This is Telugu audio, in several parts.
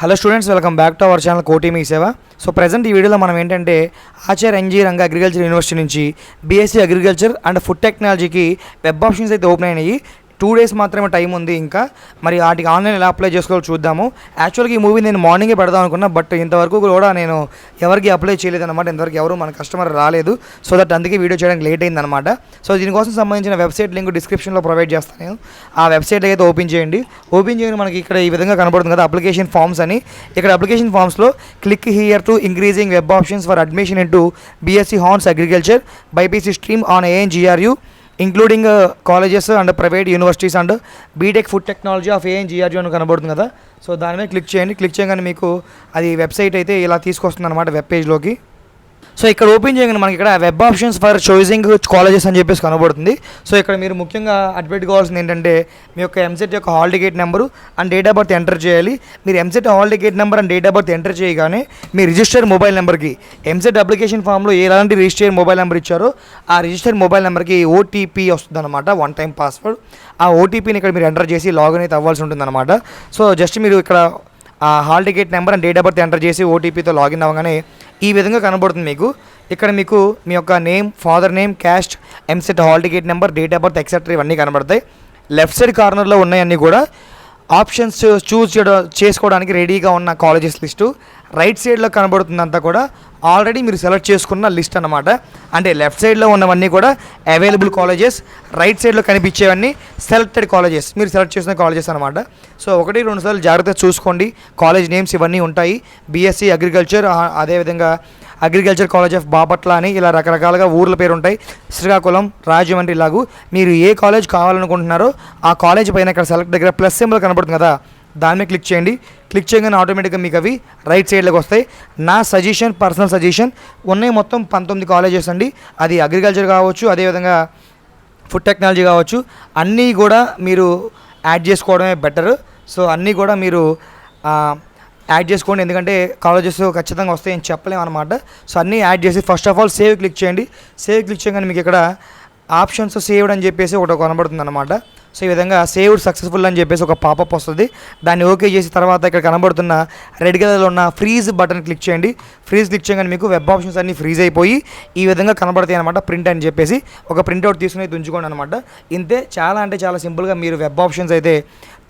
Hello students welcome back to our channel Koti Mee Seva so present ఈ వీడియోలో మనం ఏంటంటే Acharya N G Ranga agriculture university నుంచి బీఎస్సీ అగ్రికల్చర్ అండ్ ఫుడ్ టెక్నాలజీకి వెబ్ ఆప్షన్స్ అయితే ఓపెన్ అయినాయి. టూ డేస్ మాత్రమే టైం ఉంది ఇంకా. మరి వాటికి ఆన్లైన్ ఎలా అప్లై చేసుకోవాలో చూద్దాము. యాక్చువల్గా ఈ మూవీ నేను మార్నింగే పెడదాం అనుకున్నా బట్ ఇంతవరకు కూడా నేను ఎవరికి అప్లై చేయలేదన్నమాట ఇంతవరకు ఎవరు మన కస్టమర్ రాలేదు. సో దట్ అందుకే వీడియో చేయడానికి లేట్ అయిందనమాట సో దీనికోసం సంబంధించిన వెబ్సైట్ లింక్ డిస్క్రిప్షన్లో ప్రొవైడ్ చేస్తాను. నేను ఆ వెబ్సైట్ అయితే ఓపెన్ చేయండి. ఓపెన్ చేయడం మనకి ఇక్కడ ఈ విధంగా కనబడుతుంది కదా అప్లికేషన్ ఫామ్స్ అని. ఇక్కడ application ఫామ్స్లో click here to increasing web options for admission in to BSc horns agriculture BiPC stream on ANGRU including colleges and private universities and BTech food technology of ANGRU అని కనబడుతుంది కదా. సో దాని మీద క్లిక్ చేయండి. క్లిక్ చేయగానే మీకు అది వెబ్సైట్ అయితే ఇలా తీసుకొస్తుంది అనమాట వెబ్ పేజ్లోకి సో ఇక్కడ ఓపెన్ చేయగానే మనకి ఇక్కడ web options for choosing colleges అని చెప్పేసి కనబడుతుంది. సో ఇక్కడ మీరు ముఖ్యంగా అడ్మిట్ కావాల్సింది ఏంటంటే మీ యొక్క ఎంసెట్ యొక్క hall ticket number and date of birth enter చేయాలి. మీరు EAMCET hall ticket number and date of birth enter చేయగానే మీ రిజిస్టర్ మొబైల్ నెంబర్కి ఎంసెట్ అప్లికేషన్ ఫామ్లో ఎలాంటి రిజిస్టర్ మొబైల్ నెంబర్ ఇచ్చారో ఆ రిజిస్టర్ మొబైల్ నెంబర్కి ఓటీపీ వస్తుంది అనమాట వన్ టైం పాస్వర్డ్ ఆ ఓటీపీని ఇక్కడ మీరు ఎంటర్ చేసి లాగిన్ అయితే అవ్వాల్సి ఉంటుంది అనమాట సో జస్ట్ మీరు ఇక్కడ ఆ hall ticket number and date of birth enter చేసి ఓటీపీతో లాగిన్ అవ్వగానే ఈ విధంగా కనబడుతుంది మీకు. ఇక్కడ మీకు మీ యొక్క name father name caste EAMCET hall ticket number date of birth etcetera ఇవన్నీ కనబడతాయి. లెఫ్ట్ సైడ్ కార్నర్లో ఉన్నాయన్నీ కూడా ఆప్షన్స్ చూస్ చేయడం చేసుకోవడానికి రెడీగా ఉన్న కాలేజెస్ లిస్టు రైట్ సైడ్లో కనబడుతుందంతా కూడా ఆల్రెడీ మీరు సెలెక్ట్ చేసుకున్న లిస్ట్ అనమాట అంటే లెఫ్ట్ సైడ్లో ఉన్నవన్నీ కూడా అవైలబుల్ కాలేజెస్ రైట్ సైడ్లో కనిపించేవన్నీ సెలెక్టెడ్ కాలేజెస్ మీరు సెలెక్ట్ చేసిన కాలేజెస్ అనమాట సో ఒకటి రెండు సార్లు జాగ్రత్తగా చూసుకోండి. కాలేజ్ నేమ్స్ ఇవన్నీ ఉంటాయి. బీఎస్సీ అగ్రికల్చర్ అదేవిధంగా అగ్రికల్చర్ కాలేజ్ ఆఫ్ బాపట్ల అని ఇలా రకరకాలుగా ఊర్ల పేరు ఉంటాయి. శ్రీకాకుళం రాజమండ్రి ఇలాగూ మీరు ఏ కాలేజ్ కావాలనుకుంటున్నారో ఆ కాలేజ్ పైన ఇక్కడ సెలెక్ట్ దగ్గర ప్లస్ సింబల్ కనబడుతుంది కదా. దాని మీద క్లిక్ చేయండి. క్లిక్ చేయగానే ఆటోమేటిక్గా మీకు అవి రైట్ సైడ్లోకి వస్తాయి. నా సజెషన్ పర్సనల్ సజెషన్ ఉన్నాయి మొత్తం పంతొమ్మిది కాలేజెస్ అండి. అది అగ్రికల్చర్ కావచ్చు అదేవిధంగా ఫుడ్ టెక్నాలజీ కావచ్చు. అన్నీ కూడా మీరు యాడ్ చేసుకోవడమే బెటర్ సో అన్నీ కూడా మీరు యాడ్ చేసుకోండి. ఎందుకంటే కాలేజెస్ ఖచ్చితంగా వస్తాయని చెప్పలేము అనమాట సో అన్నీ యాడ్ చేసి first of all save click చేయండి. సేవ్ క్లిక్ చేయగానే మీకు ఇక్కడ ఆప్షన్స్ సేవ్డ్ అని చెప్పేసి ఒకటి కనబడుతుంది అనమాట సో ఈ విధంగా సేవ్డ్ సక్సెస్ఫుల్ అని చెప్పేసి ఒక పాపప్ వస్తుంది. దాన్ని ఓకే చేసి తర్వాత ఇక్కడ కనబడుతున్న రెడ్ కలర్లో ఉన్న ఫ్రీజ్ బటన్ క్లిక్ చేయండి. ఫ్రీజ్ క్లిక్ చేయగానే మీకు వెబ్ ఆప్షన్స్ అన్ని ఫ్రీజ్ అయిపోయి ఈ విధంగా కనబడతాయి అనమాట ప్రింట్ అని చెప్పేసి. ఒక ప్రింట్అవుట్ తీసుకుని దుంచుకోండి అనమాట ఇంతే చాలా అంటే చాలా సింపుల్గా మీరు వెబ్ ఆప్షన్స్ అయితే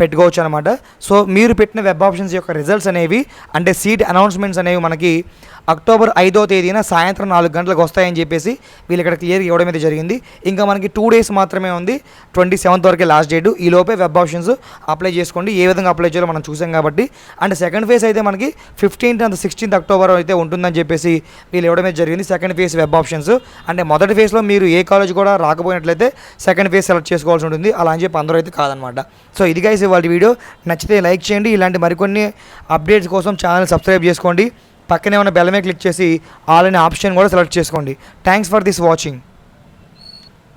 పెట్టుకోవచ్చు అనమాట సో మీరు పెట్టిన వెబ్ ఆప్షన్స్ యొక్క రిజల్ట్స్ అనేవి అంటే సీట్ అనౌన్స్మెంట్స్ అనేవి మనకి అక్టోబర్ ఐదో తేదీన సాయంత్రం నాలుగు గంటలకు వస్తాయని చెప్పేసి వీళ్ళు ఇక్కడ క్లియర్ ఇవ్వడం అయితే జరిగింది. ఇంకా మనకి టూ డేస్ మాత్రమే ఉంది. ట్వంటీ సెవెంత్ వరకు లాస్ట్ డేట్ ఈ లోపే వెబ్ ఆప్షన్స్ అప్లై చేసుకోండి. ఏ విధంగా అప్లై చేయాలో మనం చూసాం కాబట్టి. అండ్ సెకండ్ ఫేజ్ అయితే మనకి ఫిఫ్టీన్త్ అండ్ సిక్స్టీన్త్ అక్టోబర్ అయితే ఉంటుందని చెప్పేసి వీళ్ళు ఇవ్వడం అయితే జరిగింది. సెకండ్ ఫేజ్ వెబ్ ఆప్షన్స్ అంటే మొదటి ఫేజ్లో మీరు ఏ కాలేజ్ కూడా రాకపోయినట్లయితే సెకండ్ ఫేజ్ సెలెక్ట్ చేసుకోవాల్సి ఉంటుంది. అలా అని చెప్పి అందరూ అయితే కాదనమాట. సో ఇది గైస్ ఇవాళ వీడియో. నచ్చితే లైక్ చేయండి. ఇలాంటి మరికొన్ని అప్డేట్స్ కోసం ఛానల్ సబ్స్క్రైబ్ చేసుకోండి. పక్కనే ఉన్న బెల్ మీద క్లిక్ చేసి ఆల్ అనే ఆప్షన్ కూడా సెలెక్ట్ చేసుకోండి. Thanks for this watching